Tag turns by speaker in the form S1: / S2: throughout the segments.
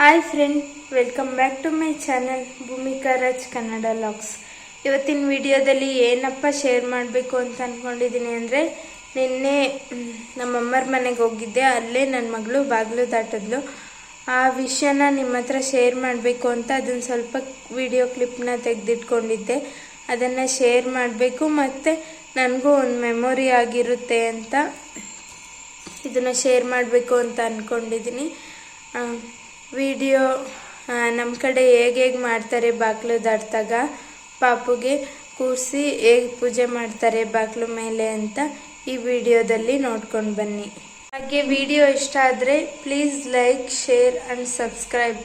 S1: Hi friend welcome back to my channel Bhoomika Raj Kannada vlogs ಇವತ್ತಿನ ವಿಡಿಯೋದಲ್ಲಿ ಏನಪ್ಪ share ಮಾಡಬೇಕು ಅಂತ ಅಂದ್ಕೊಂಡಿದ್ದೀನಿ ಅಂದರೆ, ನಿನ್ನೆ ನಮ್ಮಮ್ಮರ ಮನೆಗೆ ಹೋಗಿದ್ದೆ, ಅಲ್ಲೇ ನನ್ನ ಮಗಳು ಬಾಗಿಲು ದಾಟಿದ್ಲು. ಆ ವಿಷಯನ ನಿಮ್ಮ ಹತ್ರ ಶೇರ್ ಮಾಡಬೇಕು ಅಂತ ಅದನ್ನು ಸ್ವಲ್ಪ ವಿಡಿಯೋ ಕ್ಲಿಪ್ನ ತೆಗೆದಿಟ್ಕೊಂಡಿದ್ದೆ. ಅದನ್ನು ಶೇರ್ ಮಾಡಬೇಕು ಮತ್ತು ನನಗೂ ಒಂದು ಮೆಮೊರಿ ಆಗಿರುತ್ತೆ ಅಂತ ಇದನ್ನು ಶೇರ್ ಮಾಡಬೇಕು ಅಂತ ಅಂದ್ಕೊಂಡಿದ್ದೀನಿ ವಿಡಿಯೋ ನಮ್ಮ ಕಡೆ ಹೇಗೆ ಹೇಗೆ ಮಾಡ್ತಾರೆ ಬಾಗಿಲು ದಾಟಿದಾಗ ಪಾಪುಗೆ ಕೂರಿಸಿ ಹೇಗೆ ಪೂಜೆ ಮಾಡ್ತಾರೆ ಬಾಗಿಲು ಮೇಲೆ ಅಂತ ಈ ವಿಡಿಯೋದಲ್ಲಿ ನೋಡ್ಕೊಂಡು ಬನ್ನಿ. ಹಾಗೆ ವಿಡಿಯೋ ಇಷ್ಟ ಆದರೆ please like, share and subscribe.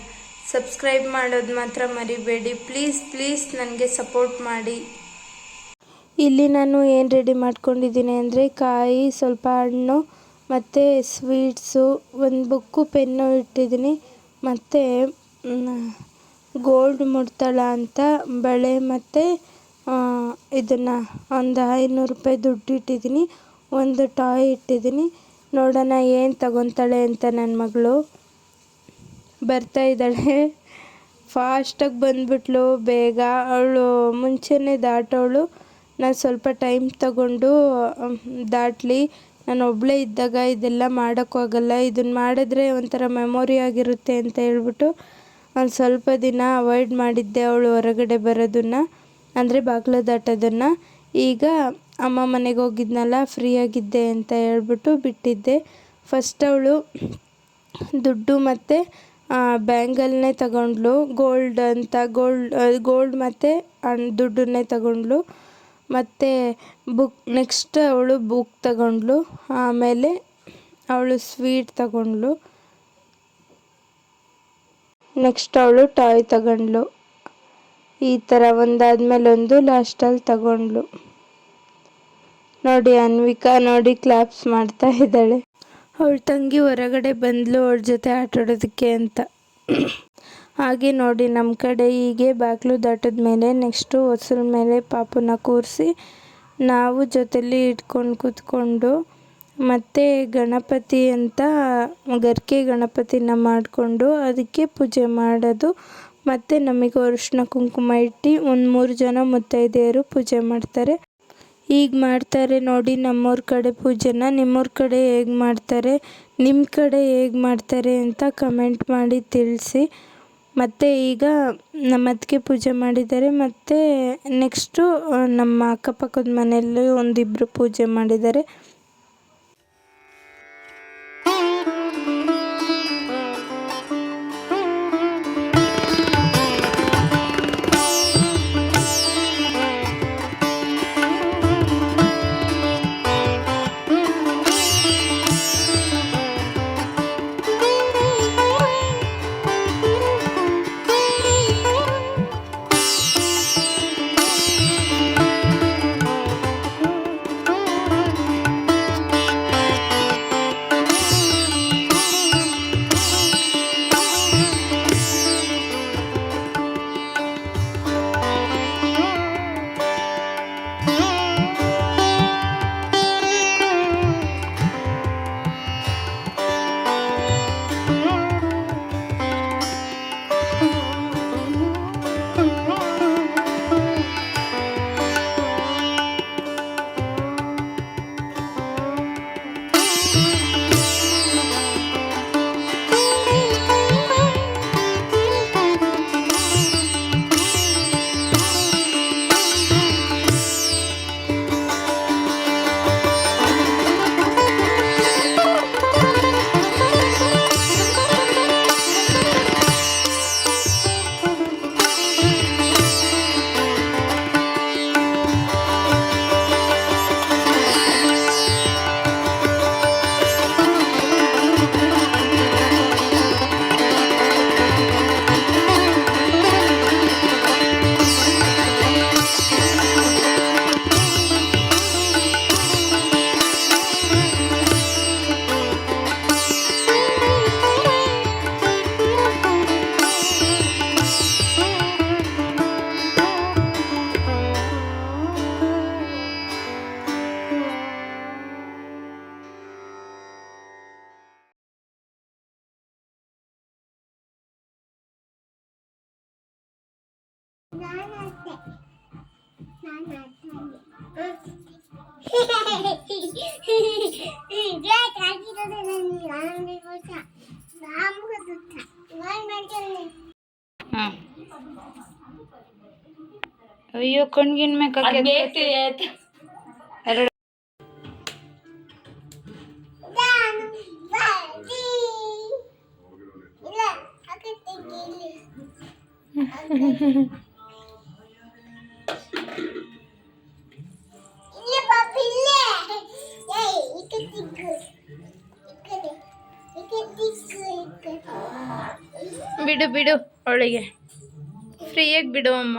S1: Subscribe ಮಾಡೋದು ಮಾತ್ರ ಮರಿಬೇಡಿ. ಪ್ಲೀಸ್ ಪ್ಲೀಸ್ ನನಗೆ ಸಪೋರ್ಟ್ ಮಾಡಿ. ಇಲ್ಲಿ ನಾನು ಏನು ರೆಡಿ ಮಾಡ್ಕೊಂಡಿದ್ದೀನಿ ಅಂದರೆ ಕಾಯಿ, ಸ್ವಲ್ಪ ಹಣ್ಣು ಮತ್ತು ಸ್ವೀಟ್ಸು, ಒಂದು ಬುಕ್ಕು, ಪೆನ್ನು ಇಟ್ಟಿದ್ದೀನಿ. ಮತ್ತು ಗೋಲ್ಡ್ ಮುಡ್ತಾಳ ಅಂತ ಬಳೆ ಮತ್ತು ಇದನ್ನು ಒಂದು ಐನೂರು ರೂಪಾಯಿ ದುಡ್ಡು ಇಟ್ಟಿದ್ದೀನಿ ಒಂದು ಟಾಯ್ ಇಟ್ಟಿದ್ದೀನಿ ನೋಡೋಣ ಏನು ತಗೊತಾಳೆ ಅಂತ ನನ್ನ ಮಗಳು. ಬರ್ತಾ ಇದ್ದಾಳೆ. ಫಾಸ್ಟಾಗಿ ಬಂದ್ಬಿಟ್ಲು. ಬೇಗ ಅವಳು ಮುಂಚೆನೇ ದಾಟೋಳು. ನಾನು ಸ್ವಲ್ಪ ಟೈಮ್ ತಗೊಂಡು ದಾಟಲಿ. ನಾನು ಒಬ್ಬಳೇ ಇದ್ದಾಗ ಇದೆಲ್ಲ ಮಾಡೋಕ್ಕಾಗಲ್ಲ ಇದನ್ನು ಮಾಡಿದ್ರೆ ಒಂಥರ ಮೆಮೊರಿ ಆಗಿರುತ್ತೆ ಅಂತ ಹೇಳ್ಬಿಟ್ಟು ಒಂದು ಸ್ವಲ್ಪ ದಿನ ಅವಾಯ್ಡ್ ಮಾಡಿದ್ದೆ ಅವಳು ಹೊರಗಡೆ ಬರೋದನ್ನು, ಅಂದರೆ ಬಾಗಿಲು ದಾಟೋದನ್ನು ಈಗ ಅಮ್ಮ ಮನೆಗೆ ಹೋಗಿದ್ನಲ್ಲ ಫ್ರೀಯಾಗಿದ್ದೆ ಅಂತ ಹೇಳ್ಬಿಟ್ಟು ಬಿಟ್ಟಿದ್ದೆ. ಫಸ್ಟ್ ಅವಳು ದುಡ್ಡು ಮತ್ತು ಬ್ಯಾಂಗಲ್ನೇ ತಗೊಂಡ್ಳು. ಗೋಲ್ಡ್ ಅಂತ ಗೋಲ್ಡ್ ಗೋಲ್ಡ್ ಮತ್ತು ದುಡ್ಡನ್ನೇ ತಗೊಂಡ್ಳು. ಮತ್ತು ಬುಕ್ ನೆಕ್ಸ್ಟ್ ಅವಳು ಬುಕ್ ತಗೊಂಡ್ಳು. ಆಮೇಲೆ ಅವಳು ಸ್ವೀಟ್ ತಗೊಂಡ್ಳು. ನೆಕ್ಸ್ಟ್ ಅವಳು ಟಾಯ್ ತಗೊಂಡ್ಳು. ಈ ಥರ ಒಂದಾದ್ಮೇಲೆ ಒಂದು ಲಾಸ್ಟಲ್ಲಿ ತಗೊಂಡ್ಳು. ನೋಡಿ, ಅನ್ವಿಕಾ ನೋಡಿ ಕ್ಲಾಪ್ಸ್ ಮಾಡ್ತಾ ಇದ್ದಾಳೆ. ಅವಳ ತಂಗಿ ಹೊರಗಡೆ ಬಂದ್ಲು, ಅವಳ ಜೊತೆ ಆಟಾಡೋದಕ್ಕೆ ಅಂತ. ಹಾಗೆ ನೋಡಿ ನಮ್ಮ ಕಡೆ ಹೀಗೆ ಬಾಗಿಲು ದಾಟಿದ ಮೇಲೆ ನೆಕ್ಸ್ಟು ಹೊಸಲ ಮೇಲೆ ಪಾಪುನ ಕೂರಿಸಿ ನಾವು ಜೊತೆಲಿ ಇಟ್ಕೊಂಡು ಕೂತ್ಕೊಂಡು ಮತ್ತು ಗಣಪತಿ ಅಂತ ಗರ್ಕೆ ಗಣಪತಿನ ಮಾಡಿಕೊಂಡು ಅದಕ್ಕೆ ಪೂಜೆ ಮಾಡೋದು. ಮತ್ತು ನಮಗೆ ಅರಿಶಿನ ಕುಂಕುಮ ಇಟ್ಟು ಒಂದು ಮೂರು ಜನ ಮುತ್ತೈದೆಯರು ಪೂಜೆ ಮಾಡ್ತಾರೆ. ಈಗ ಮಾಡ್ತಾರೆ ನೋಡಿ, ನಮ್ಮೂರ ಕಡೆ ಪೂಜೆನ, ನಿಮ್ಮೂರ ಕಡೆ ಹೇಗೆ ಮಾಡ್ತಾರೆ ನಿಮ್ಮ ಕಡೆ ಹೇಗೆ ಮಾಡ್ತಾರೆ ಅಂತ ಕಮೆಂಟ್ ಮಾಡಿ ತಿಳಿಸಿ. ಮತ್ತು ಈಗ ನಮ್ಮ ಅತ್ತಿಗೆ ಪೂಜೆ ಮಾಡಿದ್ದಾರೆ. ಮತ್ತು ನೆಕ್ಸ್ಟು ನಮ್ಮ ಅಕ್ಕಪಕ್ಕದ ಮನೆಯಲ್ಲಿ ಒಂದಿಬ್ಬರು ಪೂಜೆ ಮಾಡಿದ್ದಾರೆ.
S2: ಅಯ್ಯೋ ಕಣ್ಗಿನ್ ಮ್ಯಾಕೆ ಎರಡು ಬಿಡು ಬಿಡು ಅವಳಿಗೆ. ಫ್ರೀಯಾಗಿ ಬಿಡು ಅಮ್ಮ.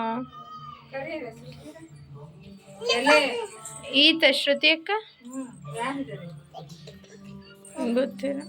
S2: ಈತ ಶ್ರುತಿ ಅಕ್ಕ? ಗೊತ್ತಿಲ್ಲ.